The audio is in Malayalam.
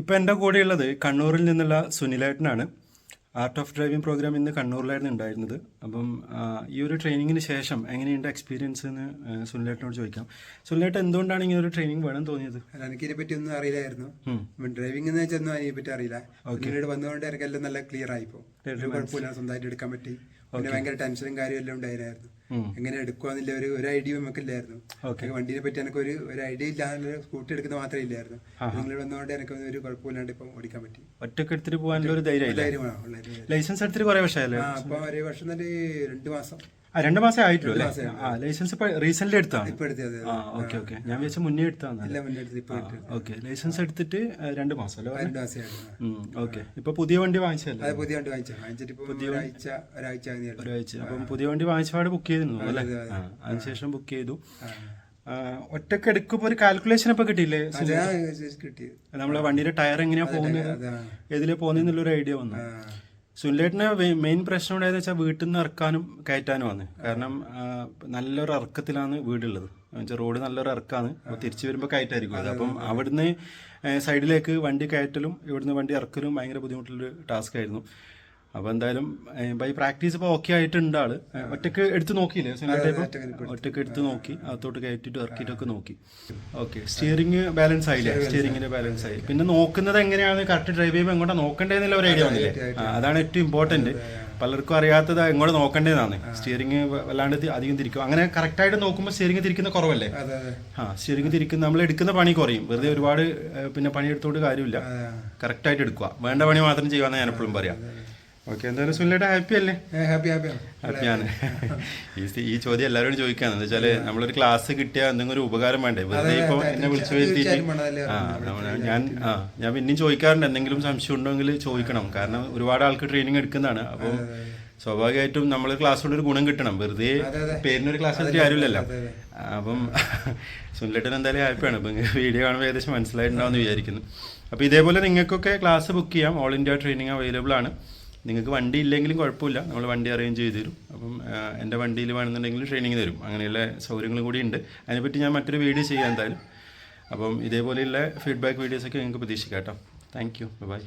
ഇപ്പോൾ എന്റെ കൂടെയുള്ളത് കണ്ണൂരിൽ നിന്നുള്ള സുനിലേട്ടനാണ്. ആർട്ട് ഓഫ് ഡ്രൈവിംഗ് പ്രോഗ്രാം ഇന്ന് കണ്ണൂരിലായിരുന്നു ഉണ്ടായിരുന്നത്. അപ്പം ഈ ഒരു ട്രെയിനിങ്ങിന് ശേഷം എങ്ങനെയുണ്ട് എക്സ്പീരിയൻസ് എന്ന് സുനിലേട്ടനോട് ചോദിക്കാം. സുനിലേട്ടൻ എന്തുകൊണ്ടാണ് ഇങ്ങനെ ഒരു ട്രെയിനിങ് വേണം തോന്നിയത്? എനിക്കിതിനെ പറ്റി ഒന്നും അറിയില്ലായിരുന്നു ഡ്രൈവിംഗ് എന്ന് വെച്ചാൽ ഒന്നും അതിനെ പറ്റി അറിയില്ല പിന്നീട് വന്നുകൊണ്ട് എനിക്കെല്ലാം നല്ല ക്ലിയർ ആയിപ്പോ കുഴപ്പമില്ല സ്വന്തമായിട്ട് എടുക്കാൻ പറ്റി. പിന്നെ ഭയങ്കര ടെൻഷനും കാര്യമെല്ലാം ഉണ്ടായിരുന്നു. എങ്ങനെ എടുക്കുവാന്നില്ല ഒരു ഒരു ഐഡിയ നമുക്കില്ലായിരുന്നു. ഇല്ലായിരുന്നു വണ്ടിനെ പറ്റി എനിക്ക് ഒരു ഒരു ഐഡിയ ഇല്ലാതെ സ്കൂട്ടി എടുക്കുന്ന മാത്രമേ ഇല്ലായിരുന്നു. നിങ്ങൾ വന്നതുകൊണ്ട് എനിക്ക് ഒരു കുഴപ്പമില്ലാണ്ട് ഇപ്പം ഓടിക്കാൻ പറ്റി. ഒറ്റയ്ക്ക് എടുത്തിട്ട് പോകാനുള്ള ഒരു ധൈര്യമാണോ ലൈസൻസ് എടുത്തിട്ട് കുറേ വർഷമായല്ലേ? ആ അപ്പൊ ഒരു വർഷം തന്നെ രണ്ട് മാസം. രണ്ട് മാസം ആയിട്ടുള്ളൂ അല്ലേ? ആ ലൈസൻസ് ഇപ്പൊ റീസെന്റ് എടുത്താണ് ഇപ്പൊ എടുത്തത്. ആ ഓക്കെ ഓക്കെ ഞാൻ വിചാരിച്ച മുന്നേ എടുത്താണ് ഓക്കെ ലൈസൻസ് എടുത്തിട്ട് രണ്ടു മാസം അല്ലേ? രണ്ട് മാസം ഓക്കെ ഇപ്പൊ പുതിയ വണ്ടി വാങ്ങിച്ചല്ലേ പുതിയ വണ്ടി വാങ്ങിച്ചു വാങ്ങിച്ചിട്ട് ഒരാഴ്ച ഒരാഴ്ച ആയിരുന്നു ഒരാഴ്ച. അപ്പം പുതിയ വണ്ടി വാങ്ങിച്ചപാട് ബുക്ക് ചെയ്തിരുന്നു അല്ലേ? അതിനുശേഷം ബുക്ക് ചെയ്തു. ഒറ്റയ്ക്ക് എടുക്കുമ്പോ ഒരു കാൽക്കുലേഷൻ ഇപ്പൊ കിട്ടിയില്ലേ? കിട്ടി. നമ്മളെ വണ്ടിയുടെ ടയർ എങ്ങനെയാ പോകുന്നത്? എതിലെ പോകുന്നെന്നുള്ള ഒരു ഐഡിയ വന്നു. സുനിലേട്ടന് മെയിൻ പ്രശ്നം ഉണ്ടായെന്ന് വെച്ചാൽ വീട്ടിൽ നിന്ന് ഇറക്കാനും കയറ്റാനും ആണ്. കാരണം നല്ലൊരു ഇറക്കത്തിലാണ് വീടുള്ളത്. എന്നുവെച്ചാൽ റോഡ് നല്ലൊരു ഇറക്കാണ്. തിരിച്ചു വരുമ്പോൾ കയറ്റായിരിക്കും അത്. അപ്പം അവിടുന്ന് സൈഡിലേക്ക് വണ്ടി കയറ്റലും ഇവിടുന്ന് വണ്ടി ഇറക്കലും ഭയങ്കര ബുദ്ധിമുട്ടുള്ളൊരു ടാസ്ക് ആയിരുന്നു. അപ്പോൾ എന്തായാലും ബൈ പ്രാക്ടീസ് ഇപ്പോൾ ഓക്കെ ആയിട്ടുണ്ട് ആൾ. ഒറ്റയ്ക്ക് എടുത്ത് നോക്കിയില്ലേ? ഇപ്പം ഒറ്റയ്ക്ക് എടുത്ത് നോക്കി. അകത്തോട്ട് കയറ്റിട്ട് ഇറക്കിയിട്ടൊക്കെ നോക്കി. ഓക്കെ സ്റ്റിയറിംഗ് ബാലൻസ് ആയില്ലേ? സ്റ്റിയറിംഗിന്റെ ബാലൻസ് ആയി. പിന്നെ നോക്കുന്നത് എങ്ങനെയാണ്? കറക്റ്റ് ഡ്രൈവ് ചെയ്യുമ്പോൾ എങ്ങോട്ടാ നോക്കേണ്ടതെന്നുള്ള ഒരു ഐഡിയ വന്നില്ലേ? അതാണ് ഏറ്റവും ഇമ്പോർട്ടന്റ് പലർക്കും അറിയാത്തത് എങ്ങോട്ട് നോക്കേണ്ടതാണ് സ്റ്റിയറിംഗ് വല്ലാണ്ട് അധികം തിരിക്കും. അങ്ങനെ കറക്റ്റായിട്ട് നോക്കുമ്പോൾ സ്റ്റിയറിംഗ് തിരിക്കുന്ന കുറവല്ലേ? ആ സ്റ്റിയറിംഗ് തിരിക്കുന്ന നമ്മൾ എടുക്കുന്ന പണി കുറയും. വെറുതെ ഒരുപാട് പിന്നെ പണി എടുത്തോണ്ട് കാര്യമില്ല കറക്റ്റായിട്ട് എടുക്കുക. വേണ്ട പണി മാത്രം ചെയ്യുവാന്ന് ഞാൻ എപ്പോഴും പറയാം. ഓക്കെ എന്തായാലും സുനിലേട്ട ഹാപ്പി അല്ലേ? ഹാപ്പി ഹാപ്പിയാണ് ഹാപ്പിയാണ് ഈ ഈ ചോദ്യം എല്ലാവരോടും ചോദിക്കാന്ന് എന്താ വെച്ചാൽ നമ്മളൊരു ക്ലാസ് കിട്ടിയാൽ എന്തെങ്കിലും ഒരു ഉപകാരം വേണ്ടേ? വെറുതെ ഇപ്പൊ എന്നെ വിളിച്ചു വരുത്തിയിട്ട്? ആ ഞാൻ ആ ഞാൻ പിന്നെയും ചോദിക്കാറുണ്ട് എന്തെങ്കിലും സംശയം ഉണ്ടെങ്കിൽ ചോദിക്കണം. കാരണം ഒരുപാട് ആൾക്ക് ട്രെയിനിങ് എടുക്കുന്നതാണ്. അപ്പം സ്വാഭാവികമായിട്ടും നമ്മൾ ക്ലാസ് കൊണ്ട് ഒരു ഗുണം കിട്ടണം. വെറുതെ പേരിനൊരു ക്ലാസ് എടുത്തിട്ട് കാര്യമില്ലല്ലോ. അപ്പം സുനിലേട്ടൻ എന്തായാലും ഹാപ്പിയാണ് അപ്പം വീഡിയോ കാണുമ്പോൾ ഏകദേശം മനസ്സിലായിട്ടുണ്ടാവും വിചാരിക്കുന്നു. അപ്പോൾ ഇതേപോലെ നിങ്ങൾക്കൊക്കെ ക്ലാസ് ബുക്ക് ചെയ്യാം. ഓൾ ഇന്ത്യ ട്രെയിനിങ് അവൈലബിൾ ആണ്. നിങ്ങൾക്ക് വണ്ടി ഇല്ലെങ്കിലും കുഴപ്പമില്ല. നമ്മൾ വണ്ടി അറേഞ്ച് ചെയ്ത് തരും. അപ്പം എന്റെ വണ്ടിയിൽ വേണമെന്നുണ്ടെങ്കിൽ ട്രെയിനിങ് തരും. അങ്ങനെയുള്ള സൗകര്യങ്ങൾ കൂടി ഉണ്ട്. അതിനെപ്പറ്റി ഞാൻ മറ്റൊരു വീഡിയോ ചെയ്യാൻ എന്തായാലും. അപ്പം ഇതേപോലെയുള്ള ഫീഡ്ബാക്ക് വീഡിയോസൊക്കെ നിങ്ങൾക്ക് പ്രതീക്ഷിക്കാം കേട്ടോ. Thank you by